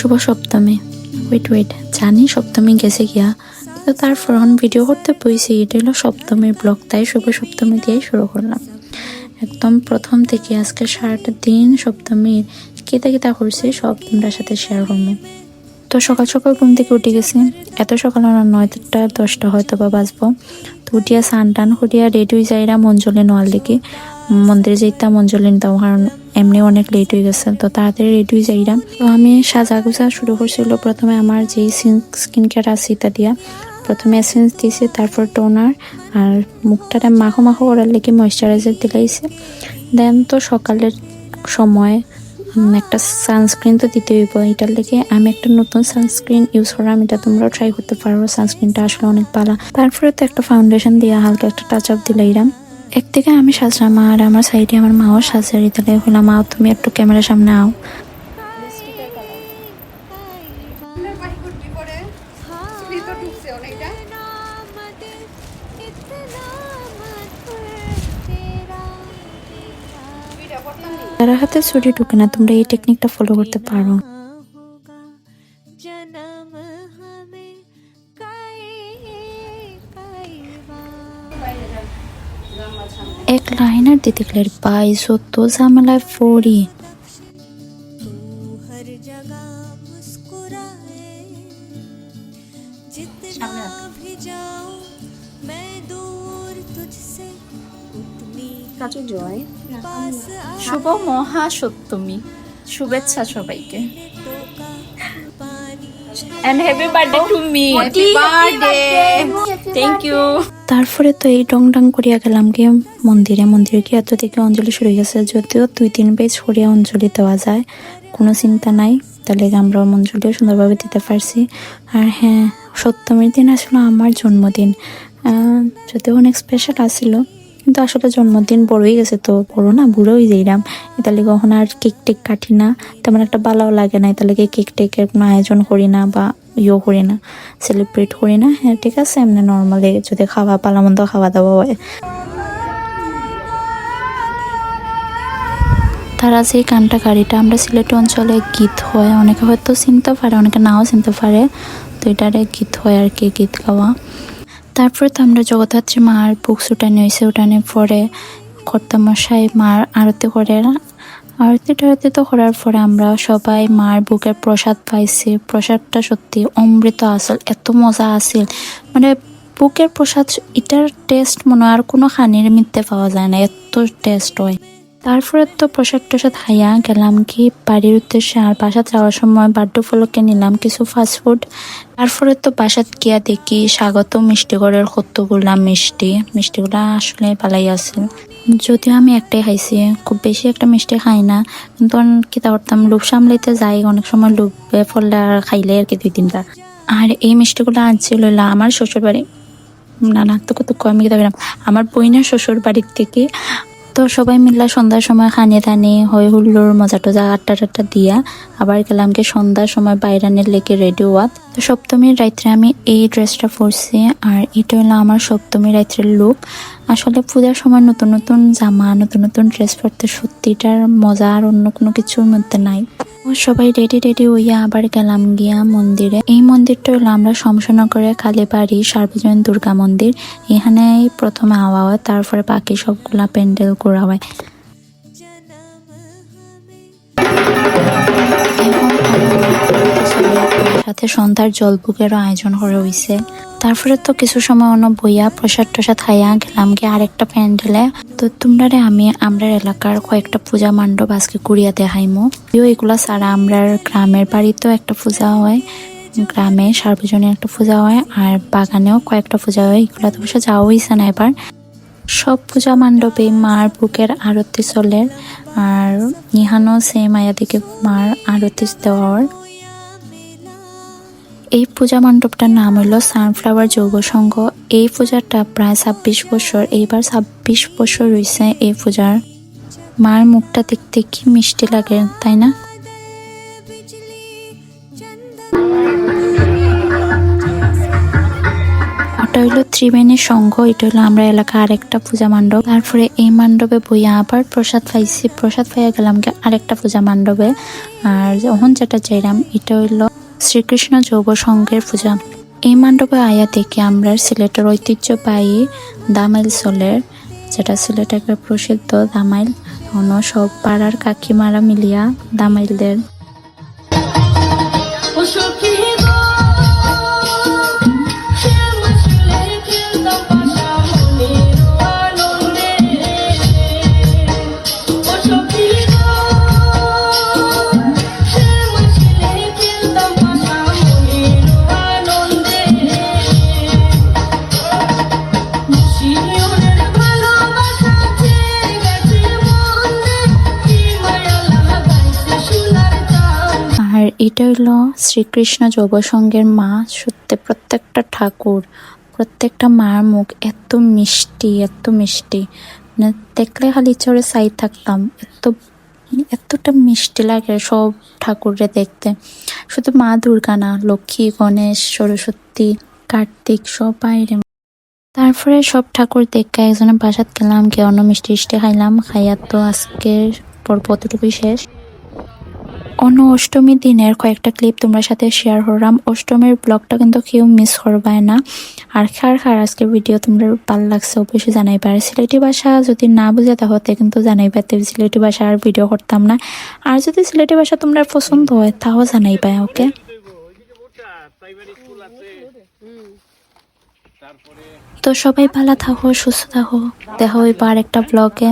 শুভ সপ্তমী। Wait wait জানি সপ্তমী গেছে গিয়া কিন্তু তারপর এখন ভিডিও করতে বইছি, এটা হলো সপ্তমীর ব্লগ তাই শুভ সপ্তমী দিয়েই শুরু করলাম। একদম প্রথম থেকে আজকে সারাটা দিন সপ্তমীর কেতা কেতা করছি, সব তোমরা সাথে শেয়ার করব। তো সকাল সকাল ঘুম থেকে উঠে গেছি। এত সকাল না নয়টা দশটা হয়তো বা বাজবো। তো উঠিয়া স্নান টান করিয়া রেডি হয়ে যাইরা মঞ্জলে নোয়াল দিকে। মন্দিরে যাইতাম মঞ্জলে নিতাম, কারণ এমনি অনেক লেট হয়ে গেছে, তো তাড়াতাড়ি রেডি হয়ে যাইরাম তো আমি সাজা গুজা শুরু করছিল, প্রথমে আমার যে স্কিন কেয়ার আছে এটা দিয়া। প্রথমে এসেন্স দিয়েছি তারপর টোনার আর মুখটাতে মাখো মাখো করার লেগে ময়শ্চারাইজার দিলাইছে। দেন তো সকালের সময় একটা সানস্ক্রিন তো দিতে হইব, এটার লেগে আমি একটা নতুন সানস্ক্রিন ইউজ করলাম এটা তোমরাও ট্রাই করতে পারো সানস্ক্রিনটা আসলে অনেক ভালো। তারপরে তো একটা ফাউন্ডেশন দিয়ে হালকা একটা টাচ আপ দিলাইরাম। একদিকে আমি সাজলাম আর আমার সাইডে আমার মাও সাজারি তাহলে হলাম মাও তুমি একটু ক্যামেরার সামনে আও। যারা হাতে ছুরি ঢুকে না, তোমরা এই টেকনিকটা ফলো করতে পারো। এক লাইনার দিতে গেলে পাই সত্য ঝামেলায় পড়ি। শুভ মহাসপ্তমী। শুভেচ্ছা সবাইকে। And happy birthday to me happy birthday thank you তারপরে তো এই ডং ডং করিয়া গেলাম গিয়ে মন্দিরে। মন্দিরে গিয়ে এত থেকে অঞ্জলি শুরু গেছে। যদিও দুই তিন পেজ করিয়া অঞ্জলি দেওয়া যায় কোনো চিন্তা নাই। তাহলে আমরা অঞ্জলিও সুন্দরভাবে দিতে পারছি। আর হ্যাঁ সপ্তমীর দিন আসলে আমার জন্মদিন। যদিও অনেক স্পেশাল আসিল কিন্তু আসলে জন্মদিন বড়ই গেছে তো, বড় না, বুড়োই যাইলাম তাহলে কখন আর কেক টেক কাটি না। তেমন একটা ভালোও লাগে না তাহলে কেক টেকের কোনো আয়োজন করি না বা ইয়েও করি না। সেলিব্রেট করি না হ্যাঁ ঠিক আছে, এমনি নর্মালি যদি খাওয়া পালা মন্দ খাওয়া দাওয়া হয়। তারা যে গানটা গাড়িটা, আমরা সিলেট অঞ্চলে গীত হয়। অনেকে হয়তো চিনতে পারে, অনেকে নাও চিনতে পারে। তো এটারে গীত হয় আর কি, গীত গাওয়া। তারপরে তো আমরা জগদ্ধাত্রী মার বুকস উঠানে হয়েছে উঠানে পরে কর্তামশাই মার আরতি করে। আরতি টারতি তো করার পরে আমরা সবাই মার বুকের প্রসাদ পাইছি। প্রসাদটা সত্যি অমৃত আসল, এত মজা আসিল। মানে বুকের প্রসাদ, এটার টেস্ট মনে হয় আর কোনো খানির মিথ্যে পাওয়া যায় না, এত টেস্ট হয়। তারপরে তো প্রসাদ টসাদ হাইয়া গেলাম কি, বাড়ির উদ্দেশ্যে আর বাসাত যাওয়ার সময় বার্থডে উপলক্ষে নিলাম কিছু ফাস্টফুড তারপরে তো বাসাত গিয়া দেখি স্বাগত মিষ্টিগড়ের কতগুলা মিষ্টি। মিষ্টিগুলা আসলে ভালাই আছে। যদিও আমি একটাই খাইছি, খুব বেশি একটা মিষ্টি খাই না। কিন্তু কি তা করতাম লোভ সামলাইতে যাই, অনেক সময় লোভে ফললে আর খাইলে আর কি দুই তিনটা। আর এই মিষ্টিগুলো হইল আমার শ্বশুর বাড়ি না না তো কত কম কি দাম আমার বইনের শ্বশুর বাড়ির থেকে তো সবাই মিল্লা সন্ধ্যার সময় হানি ধানি হই হুল্লোর মজা টজা আটটা টাট্টা দিয়া আবার গেলাম কি সন্ধ্যার সময় বাইরানের লেকে রেডি হওয়াত তো সপ্তমীর রাত্রে আমি এই ড্রেসটা পরছি আর এটা হলো আমার সপ্তমীর রাত্রের লুক আসলে পূজার সময় নতুন নতুন জামা, নতুন নতুন ড্রেস পরতে সত্যিটার মজা আর অন্য কোনো কিছুর মধ্যে নাই। সবাই রেডি রেডি হইয়া আবার গেলাম গিয়া মন্দিরে। এই মন্দিরটা হলো আমরা শমশনগরের কালীবাড়ি সার্বজনীন দুর্গা মন্দির। এখানে প্রথমে আওয়া হয়, তারপরে বাকি সবগুলা প্যান্ডেল করা হয়। সাথে সন্ধ্যার জলপুকেরও আয়োজন করা হয়েছে তারপরে তো কিছু সময় অন্য বইয়া প্রসাদ টসাদ খাইয়া গেলাম গিয়ে আরেকটা প্যান্ডেলে। তো তোমরা আমি আমরা এলাকার কয়েকটা পূজা মণ্ডপ আজকে কুড়িয়া দেখাইমো। যদিও এগুলা ছাড়া আমরা গ্রামের বাড়িতেও একটা পূজা হয়, গ্রামে সার্বজনীন একটা পূজা হয়, আর বাগানেও কয়েকটা পূজা হয়। এগুলা তো অবশ্য যাওয়া হয়েছে না এবার। সব পূজা মণ্ডপে মার বুকের আরতি চলে, আর ইহানো সেম আয়াদিকে মার আরতি দেওয়ার এই পূজা মণ্ডপটার নাম হলো সানফ্লাওয়ার যৌগ সংঘ। এই পূজাটা প্রায় ছাব্বিশ বছর, এইবার ছাব্বিশ বছর রয়েছে এই পূজার। মার মুখটা দেখতে কি মিষ্টি লাগে, তাই না? ওটা হলো ত্রিবেণী সংঘ, এটা হলো আমরা এলাকা আরেকটা পূজা মণ্ডপ। তারপরে এই মণ্ডপে বইয়া আবার প্রসাদ পাইছি। প্রসাদ পাইয়া গেলাম আরেকটা পূজা মণ্ডপে। আর যখন যেটা চাইলাম এটা হইল শ্রীকৃষ্ণ যৌব সংঘের পূজা। এই মণ্ডপে আয়া থেকে আমরা সিলেটের ঐতিহ্যবাহী দামাইল চলের যেটা সিলেট প্রসিদ্ধ দামাইল, অন্য সব পাড়ার কাকিমারা মিলিয়া দামাইলদের। এটা শ্রীকৃষ্ণ যৌব সংঘের মা সত্যি প্রত্যেকটা ঠাকুর, প্রত্যেকটা মার মুখ এত মিষ্টি এত মিষ্টি। মানে দেখলে খালি চড়ে সাই থাকতাম। এত, এতটা মিষ্টি লাগে সব ঠাকুরে দেখতে। শুধু মা দুর্গা না, লক্ষ্মী, গণেশ, সরস্বতী, কার্তিক সব বাইরে তারপরে সব ঠাকুর দেখে একজনের বাসাত গেলাম অন্য মিষ্টি মিষ্টি খাইলাম। খাইয়া তো আজকের পর্ব অতটুকুই শেষ। অন্য অষ্টমী দিনের কয়েকটা ক্লিপ তোমরা সাথে শেয়ার করলাম। অষ্টমীর ব্লগটা কিন্তু কেউ মিস করবায় না। আর খার খার আজকের ভিডিও তোমরা ভালো লাগছে অবশ্যই জানাইবে। আর সিলেটি ভাষা যদি না বুঝে তাহলে কিন্তু জানাইবে তো সিলেটি ভাষা আর ভিডিও করতাম না। আর যদি সিলেটি ভাষা তোমরা পছন্দ হয়, তাও জানাইবে ওকে তো সবাই ভালো থাকো, সুস্থ থাকো। দেখা হইবা আর একটা ব্লগে